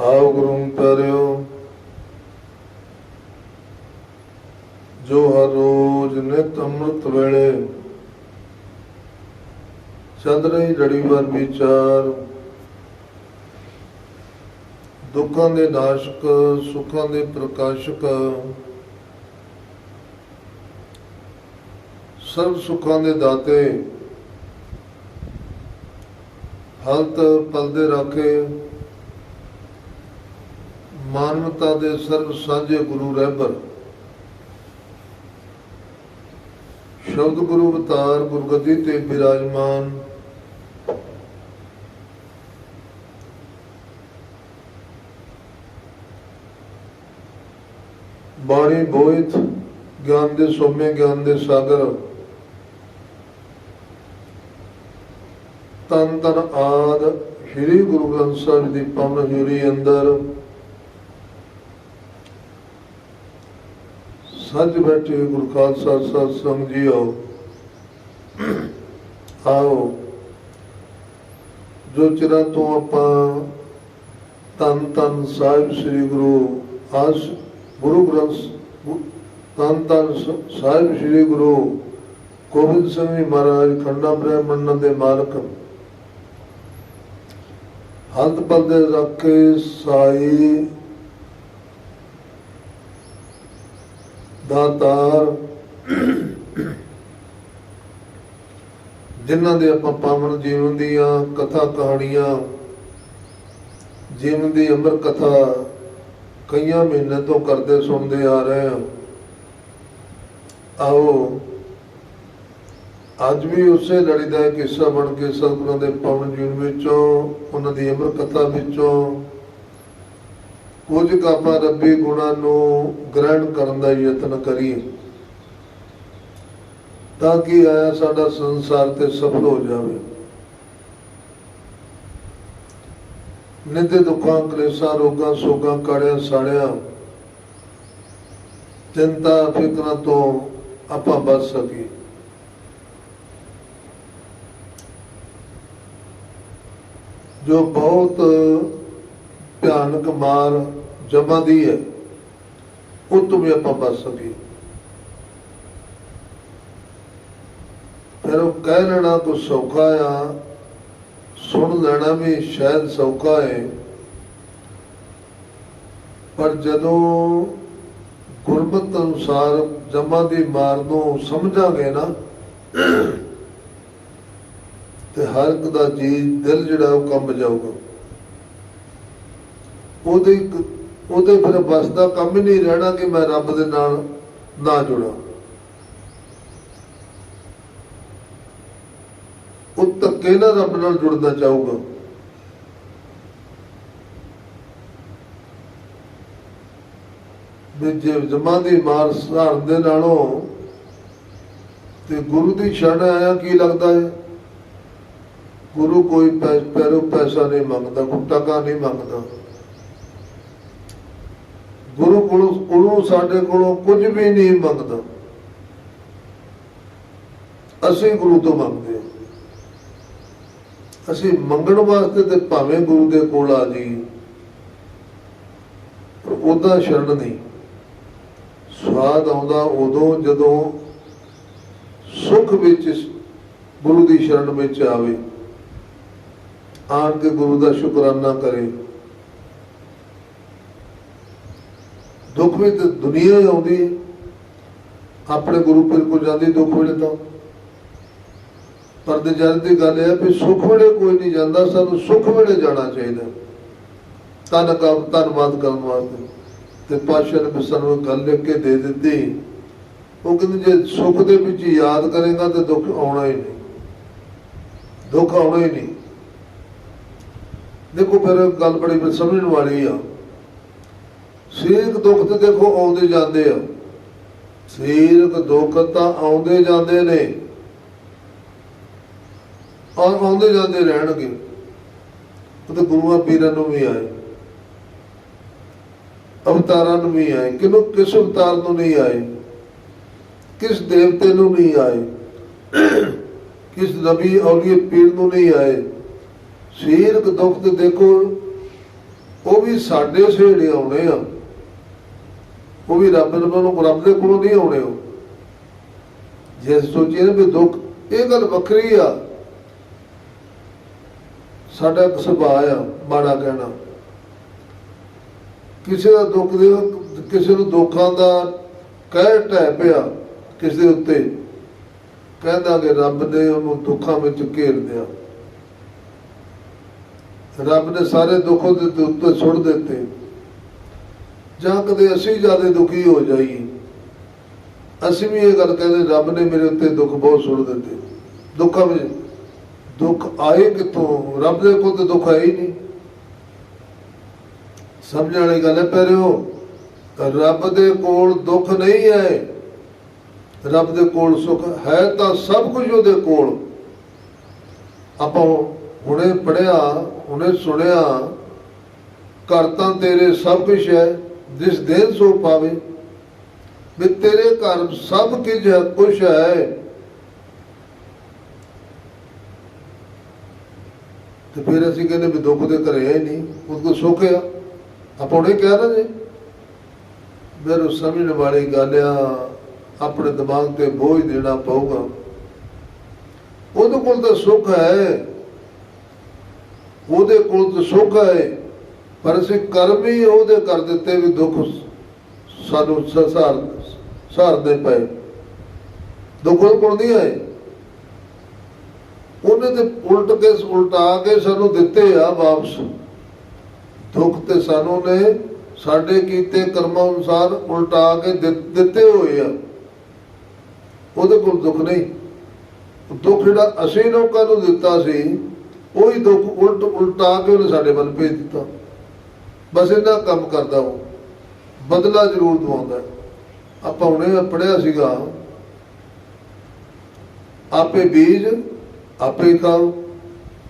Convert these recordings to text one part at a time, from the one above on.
ਆਓ ਗੁਰੂ ਪਿਆਰਿਓ ਜੋ ਹਰ ਰੋਜ਼ ਨਿਤ ਅੰਮ੍ਰਿਤ ਵੇਲੇ ਚੱਲ ਰਹੀ ਵਿਚਾਰ, ਦੁੱਖਾਂ ਦੇ ਨਾਸ਼ਕ, ਸੁੱਖਾਂ ਦੇ ਪ੍ਰਕਾਸ਼ਕ ਸਰਬ ਸੁੱਖਾਂ ਦੇ ਦਾਤੇ ਹਲਤ ਪਲਦੇ ਰੱਖੇ ਮਾਨਵਤਾ ਦੇ ਸਰਬ ਸਾਂਝੇ ਗੁਰੂ ਰਹਿਬਰ ਸ਼ਬਦ ਗੁਰੂ ਅਵਤਾਰ ਗੁਰਗੱਦੀ ਤੇ ਬਿਰਾਜਮਾਨ। ਬਾਣੀ ਬੋਇਤ, ਗਿਆਨ ਦੇ ਸੋਮੇ, ਗਿਆਨ ਦੇ ਸਾਗਰ। ਤਨ ਤਨ ਆਦ, ਸ੍ਰੀ ਗੁਰੂ ਗ੍ਰੰਥ ਸਾਹਿਬ ਦੀ ਪਵਨ ਹਜ਼ੂਰੀ ਅੰਦਰ। ਸੱਜ ਬੈਠੇ ਗੁਰੂ ਖਾਲਸਾ ਸਤ ਸੰਗ ਜੀਓ ਆਓ, ਜੋ ਚਿਰਾਂ ਤੋਂ ਆਪਾਂ ਤਨ ਤਨ ਸਾਹਿਬ ਸ੍ਰੀ ਗੁਰੂ ਆਸ ਗੁਰੂ ਗ੍ਰੰਥ ਗੁ- ਤਨ ਤਨ ਸਾਹਿਬ ਸ੍ਰੀ ਗੁਰੂ ਗੋਬਿੰਦ ਸਿੰਘ ਜੀ ਮਹਾਰਾਜ ਖੰਡਾ ਬ੍ਰਹਮੰਡ ਦੇ ਮਾਲਕ। ਹੰਤ ਪਲਦੇ ਰੱਖੇ ਸਾਈ ਦਾਤਾਰ ਜਿਨ੍ਹਾਂ ਦੇ ਆਪਾਂ ਪਾਵਨ ਜੀਵਨ ਦੀਆਂ ਕਥਾ ਕਹਾਣੀਆਂ, ਜੀਵਨ ਦੀ ਅੰਮ੍ਰਿਤ ਕਥਾ ਕਈਆਂ ਮਹੀਨੇ ਤੋਂ ਕਰਦੇ ਸੁਣਦੇ ਆ ਰਹੇ ਹਾਂ। ਆਓ, ਅੱਜ ਵੀ ਉਸੇ ਲੜੀ ਦਾ ਇੱਕ ਹਿੱਸਾ ਬਣ ਕੇ ਸਤਿਗੁਰਾਂ ਦੇ ਪਾਵਨ ਜੀਵਨ ਵਿੱਚੋਂ, ਉਹਨਾਂ ਦੀ ਅਮਰ ਕਥਾ ਵਿੱਚੋਂ ਕੁਝ ਕੁ ਆਪਾਂ ਰੱਬੀ ਗੁਣਾਂ ਨੂੰ ਗ੍ਰਹਿਣ ਕਰਨ ਦਾ ਯਤਨ ਕਰੀਏ, ਤਾਂ ਕਿ ਆਇਆ ਸਾਡਾ ਸੰਸਾਰ ਤੇ ਸਫਲ ਹੋ ਜਾਵੇ? ਨਿੱਦੇ ਦੁੱਖਾਂ, ਕਲੇਸ਼ਾਂ, ਰੋਗਾਂ, ਸੋਗਾਂ, ਕਾੜਿਆਂ, ਸਾੜਿਆਂ, ਚਿੰਤਾ, ਫਿਕਰਾਂ ਤੋਂ ਆਪਾਂ ਬਚ ਸਕੀਏ। ਜੋ ਬਹੁਤ ਭਿਆਨਕ ਮਾਰ ਜਮਾਦੀ ਹੈ, ਉਹ ਤੋਂ ਵੀ ਆਪਾਂ ਬਚ ਸਕੀਏ। ਫਿਰ ਉਹ ਕਹਿ ਲੈਣਾ ਕੋ ਸੌਖਾ ਆ, ਸੁਣ ਲੈਣਾ ਵੀ ਸ਼ਾਇਦ ਸੌਖਾ ਹੈ ਪਰ ਜਦੋਂ ਗੁਰਮਤ ਅਨੁਸਾਰ ਜਮਾਂ ਦੀ ਮਾਰ ਨੂੰ ਸਮਝਾਂਗੇ ਨਾ, ਤੇ ਹਰ ਇੱਕ ਦਾ ਜੀ ਦਿਲ ਜਿਹੜਾ ਉਹ ਕੰਬ ਜਾਊਗਾ। ਉਹਦੇ ਉਹਦੇ ਫਿਰ ਬਸ ਦਾ ਕੰਮ ਹੀ ਨਹੀਂ ਰਹਿਣਾ ਕਿ ਮੈਂ ਰੱਬ ਦੇ ਨਾਲ ਨਾ ਜੁੜਾਂ। ਉਹ ਧੱਕੇ ਨਾਲ ਰੱਬ ਨਾਲ ਜੁੜਨਾ ਚਾਹੂਗਾ। ਵੀ ਜੇ ਜਮਾਂ ਦੀ ਮਾਰ ਸਹਾਰਨ ਦੇ ਨਾਲੋਂ ਤੇ ਗੁਰੂ ਦੀ ਸ਼ਰਨ ਆਇਆ, ਕੀ ਲੱਗਦਾ ਹੈ? ਗੁਰੂ ਕੋਈ ਪੈ- ਪੈਰੋਂ ਪੈਸਾ ਨਹੀਂ ਮੰਗਦਾ ਕੋਈ ਟਕਾ ਨਹੀਂ ਮੰਗਦਾ। ਗੁਰੂ ਕੋਲੋਂ, ਗੁਰੂ ਸਾਡੇ ਕੋਲੋਂ ਕੁਝ ਵੀ ਨਹੀਂ ਮੰਗਦਾ। ਅਸੀਂ ਗੁਰੂ ਤੋਂ ਮੰਗਦੇ ਹਾਂ। ਅਸੀਂ ਮੰਗਣ ਵਾਸਤੇ ਤੇ ਭਾਵੇਂ ਗੁਰੂ ਦੇ ਕੋਲ ਆ ਜੀ, ਪਰ ਉਹਦਾ ਸ਼ਰਨ ਨਹੀਂ। ਸਵਾਦ ਆਉਂਦਾ ਉਦੋਂ ਜਦੋਂ ਸੁਖ ਵਿੱਚ ਗੁਰੂ ਦੀ ਸ਼ਰਨ ਵਿੱਚ ਆਵੇ। ਆਣ ਕੇ ਗੁਰੂ ਦਾ ਸ਼ੁਕਰਾਨਾ ਕਰੇ। ਦੁੱਖ ਵੀ ਤੇ ਦੁਨੀਆ ਹੀ ਆਉਂਦੀ ਹੈ। ਆਪਣੇ ਗੁਰੂ ਪੀਰ ਕੋਲ ਜਾਂਦੀ, ਦੁੱਖ ਵੇਲੇ ਤਾਂ। ਪਰ ਦੇ ਜਨ ਦੀ ਗੱਲ ਇਹ ਹੈ ਵੀ ਸੁੱਖ ਵੇਲੇ ਕੋਈ ਨਹੀਂ ਜਾਂਦਾ, ਸਾਨੂੰ ਸੁੱਖ ਵੇਲੇ ਜਾਣਾ ਚਾਹੀਦਾ। ਤਨ ਕਾ ਧੰਨਵਾਦ ਕਰਨ ਵਾਸਤੇ। ਤੇ ਪਾਸ਼ਾ ਨੇ ਸਾਨੂੰ ਗੱਲ ਲਿਖ ਕੇ ਦੇ ਦਿੱਤੀ। ਉਹ ਕਹਿੰਦੇ, ਜੇ ਸੁੱਖ ਦੇ ਵਿੱਚ ਯਾਦ ਕਰੇਗਾ ਤੇ ਦੁੱਖ ਆਉਣਾ ਹੀ ਨਹੀਂ। ਦੁੱਖ ਆਉਣਾ ਹੀ ਨਹੀਂ। ਦੇਖੋ ਫਿਰ ਗੱਲ ਬੜੀ ਫਿਰ ਸਮਝਣ ਵਾਲੀ ਆ। ਸਰੀਰਕ ਦੁੱਖ ਤੇ ਦੇਖੋ ਆਉਂਦੇ ਜਾਂਦੇ ਆ। ਸਰੀਰਕ ਦੁੱਖ ਤਾਂ ਆਉਂਦੇ ਜਾਂਦੇ ਨੇ। ਔਰ ਆਉਂਦੇ ਜਾਂਦੇ ਰਹਿਣਗੇ। ਉਹ ਤੇ ਗੁਰੂਆਂ ਪੀਰਾਂ ਨੂੰ ਵੀ ਆਏ। ਅਵਤਾਰਾਂ ਨੂੰ ਵੀ ਆਏ। ਕਿਨੂੰ ਕਿਸ ਅਵਤਾਰ ਨੂੰ ਨਹੀਂ ਆਏ? ਕਿਸ ਦੇਵਤੇ ਨੂੰ ਨਹੀਂ ਆਏ? ਕਿਸ ਨਬੀ ਔਲੀਏ ਪੀਰ ਨੂੰ ਨਹੀਂ ਆਏ? ਸਰੀਰਕ ਦੁੱਖ ਤੇ ਦੇਖੋ, ਉਹ ਵੀ ਸਾਡੇ ਸਹੇੜੇ ਆਉਣੇ ਆ। ਉਹ ਵੀ ਰੱਬ ਦੇ ਵੱਲੋਂ ਰੱਬ ਦੇ ਕੋਲੋਂ ਨਹੀਂ ਆਉਣੇ ਉਹ। ਜੇ ਸੋਚੀਏ ਨਾ ਵੀ ਦੁੱਖ, ਇਹ ਗੱਲ ਵੱਖਰੀ ਆ। ਸਾਡਾ ਇੱਕ ਸੁਭਾਅ ਆ, ਮਾੜਾ ਕਹਿਣਾ। ਕਿਸੇ ਦਾ ਦੁੱਖ ਦੇ ਕਿਸੇ ਨੂੰ ਦੁੱਖਾਂ ਦਾ ਕਹਿ ਟੈ ਪਿਆ ਕਿਸੇ ਦੇ ਉੱਤੇ, ਕਹਿੰਦਾ ਕਿ ਰੱਬ ਨੇ ਉਹਨੂੰ ਦੁੱਖਾਂ ਵਿੱਚ ਘੇਰ ਦਿਆ ਰੱਬ ਨੇ ਸਾਰੇ ਦੁੱਖ ਦੇ ਉੱਤੇ ਸੁੱਟ ਦਿੱਤੇ। ਜਾਂ ਕਦੇ ਅਸੀਂ ਜ਼ਿਆਦਾ ਦੁਖੀ ਹੋ ਜਾਈਏ। ਅਸੀਂ ਵੀ ਇਹ ਗੱਲ ਕਹਿੰਦੇ, ਰੱਬ ਨੇ ਮੇਰੇ ਉੱਤੇ ਦੁੱਖ ਬਹੁਤ ਸੁੱਟ ਦਿੱਤੇ। ਦੁੱਖਾਂ ਵਿੱਚ ਦੁੱਖ ਆਏ ਕਿੱਥੋਂ? ਰੱਬ ਦੇ ਕੋਲ ਤਾਂ ਦੁੱਖ ਆਇਆ ਹੀ ਨਹੀਂ। ਸਮਝਣ ਵਾਲੀ ਗੱਲ ਹੈ, ਪਿਆਰਿਓ, ਰੱਬ ਦੇ ਕੋਲ ਦੁੱਖ ਨਹੀਂ ਹੈ। ਰੱਬ ਦੇ ਕੋਲ ਸੁੱਖ ਹੈ ਤਾਂ ਸਭ ਕੁਝ ਉਹਦੇ ਕੋਲ। ਆਪਾਂ ਹੁਣੇ ਪੜਿਆ ਹੁਣੇ ਸੁਣਿਆ ਘਰ ਤਾਂ ਤੇਰੇ ਸਭ ਕੁਝ ਹੈ। ਜਿਸ ਦਿਨ ਸੋ ਪਾਵੇ ਵੀ ਤੇਰੇ ਘਰ ਸਭ ਕੁਝ ਹੈ ਕੁਝ ਹੈ। ਤੇ ਫਿਰ ਅਸੀਂ ਕਹਿੰਦੇ ਵੀ ਦੁੱਖ ਦੇ ਘਰੇ ਹੈ ਨਹੀਂ ਉਹ ਕੋ ਸੁੱਖ ਆ। ਆਪਾਂ ਉਹਨੇ ਕਿਹਾ ਨਾ ਜੇ ਫਿਰ ਸਮਝਣ ਵਾਲੀ ਗੱਲ ਆ, ਆਪਣੇ ਦਿਮਾਗ ਤੇ ਬੋਝ ਦੇਣਾ ਪਊਗਾ। ਉਹਦੇ ਕੋਲ ਤਾਂ ਸੁੱਖ ਹੈ। ਉਹਦੇ ਕੋਲ ਤਾਂ ਸੁੱਖ ਹੈ। ਪਰ ਅਸੀਂ ਕਰਮ ਹੀ ਉਹਦੇ ਕਰ ਦਿੱਤੇ ਵੀ ਦੁੱਖ ਸਾਨੂੰ ਸਹਾਰ ਸਹਾਰਦੇ ਪਏ। ਦੁੱਖ ਉਹਦੇ ਕੋਲ ਨਹੀਂ ਆਏ ਉਹਨੇ ਤੇ ਉਲਟ ਕੇ ਉਲਟਾ ਕੇ ਸਾਨੂੰ ਦਿੱਤੇ ਆ ਵਾਪਸ। ਦੁੱਖ ਤੇ ਸਾਨੂੰ ਨੇ ਸਾਡੇ ਕੀਤੇ ਕਰਮਾਂ ਅਨੁਸਾਰ ਉਲਟਾ ਕੇ ਦਿੱਤੇ ਹੋਏ ਆ। ਉਹਦੇ ਕੋਲ ਦੁੱਖ ਨਹੀਂ। ਦੁੱਖ ਜਿਹੜਾ ਅਸੀਂ ਲੋਕਾਂ ਨੂੰ ਦਿੱਤਾ ਸੀ, ਉਹੀ ਦੁੱਖ ਉਲਟ ਉਲਟਾ ਕੇ ਉਹਨੇ ਸਾਡੇ ਵੱਲ ਭੇਜ ਦਿੱਤਾ। ਬਸ ਇਹਨਾਂ ਕੰਮ ਕਰਦਾ ਉਹ। ਬਦਲਾ ਜ਼ਰੂਰ ਦਵਾਉਂਦਾ। ਆਪਾਂ ਹੁਣੇ ਪੜਿਆ ਸੀਗਾ, ਆਪੇ ਬੀਜ, ਆਪੇ ਖਾਓ।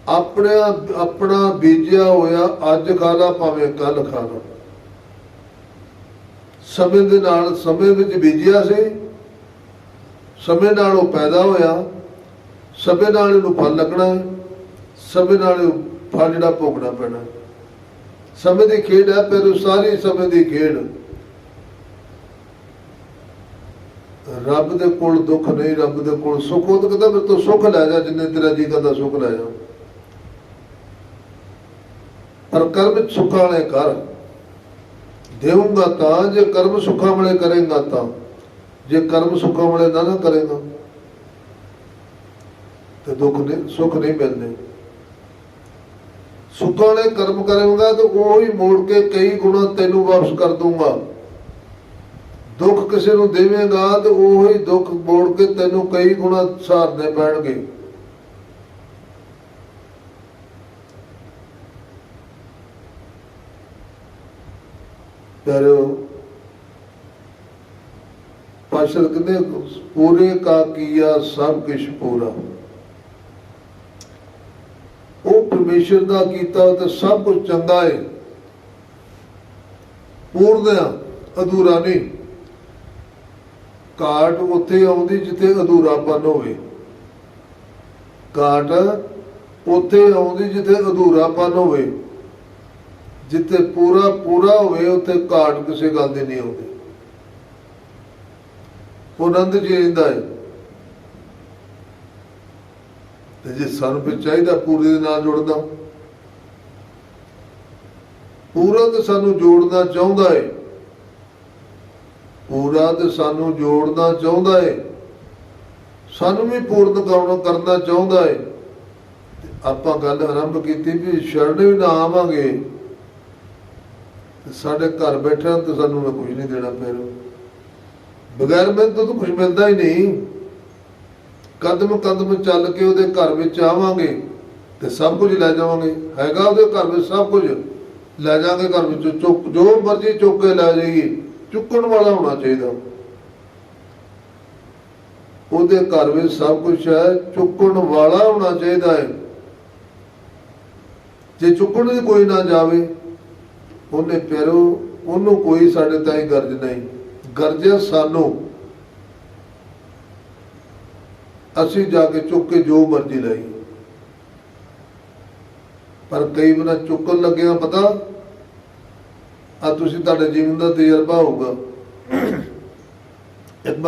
ਆਪਣਾ ਆਪਣਾ ਬੀਜਿਆ ਹੋਇਆ ਅੱਜ ਖਾ ਲਾ ਭਾਵੇਂ ਕੱਲ ਖਾ ਲਾ ਸਮੇਂ ਦੇ ਨਾਲ ਸਮੇਂ ਵਿੱਚ ਬੀਜਿਆ ਸੀ। ਸਮੇਂ ਨਾਲ ਉਹ ਪੈਦਾ ਹੋਇਆ। ਸਮੇਂ ਨਾਲ ਇਹਨੂੰ ਫਲ ਲੱਗਣਾ। ਸਮੇਂ ਨਾਲ ਫਲ ਜਿਹੜਾ ਭੋਗਣਾ ਪੈਣਾ। ਸਮੇਂ ਦੀ ਖੇਡ ਹੈ ਪਰ ਉਹ ਸਾਰੀ ਸਮੇਂ ਦੀ ਖੇਡ। ਰੱਬ ਦੇ ਕੋਲ ਦੁੱਖ ਨਹੀਂ, ਰੱਬ ਦੇ ਕੋਲ ਸੁੱਖ। ਉਹ ਕਹਿੰਦਾ, ਮੇਰੇ ਤੋਂ ਸੁੱਖ ਲੈ ਜਾ, ਜਿੰਨੇ ਤੇਰਾ ਜੀ ਕਰਦਾ ਸੁੱਖ ਲੈ ਜਾ। ਪਰ ਕਰਮ ਸੁੱਖਾਂ ਵਾਲੇ ਕਰ। ਦੇਵਾਂਗਾ ਤਾਂ, ਜੇ ਕਰਮ ਸੁੱਖਾਂ ਵਾਲੇ ਕਰੇਗਾ ਤਾਂ। ਜੇ ਕਰਮ ਸੁੱਖਾਂ ਵਾਲੇ ਨਾ ਨਾ ਕਰੇਗਾ। ਤੇ ਦੁੱਖ ਨਹੀਂ, ਸੁੱਖ ਨਹੀਂ ਮਿਲਦੇ ਸੁੱਖਾਂ ਨੇ ਕਰਮ ਕਰੇਗਾ ਤਾਂ ਉਹ ਹੀ ਮੋੜ ਕੇ ਕਈ ਗੁਣਾ ਤੈਨੂੰ ਵਾਪਸ ਕਰ ਦੂੰਗਾ ਦੁੱਖ ਕਿਸੇ ਨੂੰ ਦੇਵੇਂਗਾ ਤੇ ਉਹ ਹੀ ਦੁੱਖ ਮੋੜ ਕੇ ਤੈਨੂੰ ਕਈ ਗੁਣਾ ਸਹਾਰਨੇ ਪੈਣਗੇ। ਪਿਆਰਿਓ ਪਾਸ਼ਰ ਕਹਿੰਦੇ, ਪੂਰੇ ਕਾ ਕੀਆ ਸਭ ਕੁਛ ਪੂਰਾ ਉਹ ਪਰਮੇਸ਼ਰ ਦਾ ਕੀਤਾ ਤੇ ਸਭ ਕੁਝ ਚੰਗਾ ਹੈ ਪੂਰਨਿਆ ਅਧੂਰਾ ਨਹੀਂ। ਕਾਟ ਉੱਥੇ ਆਉਂਦੀ ਜਿੱਥੇ ਅਧੂਰਾਪਨ ਹੋਵੇ। ਘਾਟ ਉੱਥੇ ਆਉਂਦੀ ਜਿੱਥੇ ਅਧੂਰਾਪਨ ਹੋਵੇ। ਜਿੱਥੇ ਪੂਰਾ ਪੂਰਾ ਹੋਵੇ, ਉੱਥੇ ਘਾਟ ਕਿਸੇ ਗੱਲ ਦੀ ਨਹੀਂ ਆਉਂਦੀ। ਉਹ ਆਨੰਦ ਜੀ ਰਹਿੰਦਾ ਹੈ ਤੇ ਜੇ ਸਾਨੂੰ ਵੀ ਚਾਹੀਦਾ ਪੂਰੇ ਦੇ ਨਾਲ ਜੁੜਦਾ ਪੂਰਾ ਤੇ ਸਾਨੂੰ ਜੋੜਨਾ ਚਾਹੁੰਦਾ ਹੈ ਪੂਰਾ ਤੇ ਸਾਨੂੰ ਜੋੜਨਾ ਚਾਹੁੰਦਾ ਹੈ ਸਾਨੂੰ ਵੀ ਪੂਰਨ ਕਰਨਾ ਕਰਨਾ ਚਾਹੁੰਦਾ ਏ। ਆਪਾਂ ਗੱਲ ਆਰੰਭ ਕੀਤੀ ਵੀ ਸ਼ਰਨ ਵੀ ਨਾ ਆਵਾਂਗੇ। ਸਾਡੇ ਘਰ ਬੈਠਿਆਂ ਤੇ ਸਾਨੂੰ ਨਾ ਕੁਝ ਨਹੀਂ ਦੇਣਾ ਪੈਣਾ। ਬਗੈਰ ਮਿਹਨਤ ਤੋਂ ਕੁਝ ਮਿਲਦਾ ਹੀ ਨਹੀਂ। ਕਦਮ ਕਦਮ ਚੱਲ ਕੇ ਉਹਦੇ ਘਰ ਵਿੱਚ ਆਵਾਂਗੇ ਤੇ ਸਭ ਕੁਝ ਲੈ ਜਾਵਾਂਗੇ। ਹੈਗਾ ਉਹਦੇ ਘਰ ਵਿੱਚ ਸਭ ਕੁਝ। ਲੈ ਜਾਾਂਗੇ ਘਰ ਵਿੱਚੋਂ। ਚੁੱਕ ਜੋ ਮਰਜ਼ੀ ਚੁੱਕ ਕੇ ਲੈ ਜਾਈਏ। ਚੁੱਕਣ ਵਾਲਾ ਹੋਣਾ ਚਾਹੀਦਾ। ਉਹਦੇ ਘਰ ਵਿੱਚ ਸਭ ਕੁਝ ਹੈ। ਚੁੱਕਣ ਵਾਲਾ ਹੋਣਾ ਚਾਹੀਦਾ ਹੈ। ਜੇ ਚੁੱਕਣ ਦੀ ਕੋਈ ਨਾ ਜਾਵੇ, ਉਹਨੇ ਪਿਆਰੋ ਉਹਨੂੰ ਕੋਈ ਸਾਡੇ ਤਾਈਂ ਗਰਜ ਨਹੀਂ। ਗਰਜ ਸਾਨੂੰ। ਅਸੀਂ ਜਾ ਕੇ ਚੁੱਕ ਕੇ ਜੋ ਮਰਜ਼ੀ ਲਈ। ਪਰ ਕਈ ਵਾਰ ਚੁੱਕਣ ਲੱਗਿਆ ਪਤਾ? ਆ ਤੁਸੀਂ ਤੁਹਾਡੇ ਜੀਵਨ ਦਾ ਤਜਰਬਾ ਹੋਊਗਾ। ਇੱਕ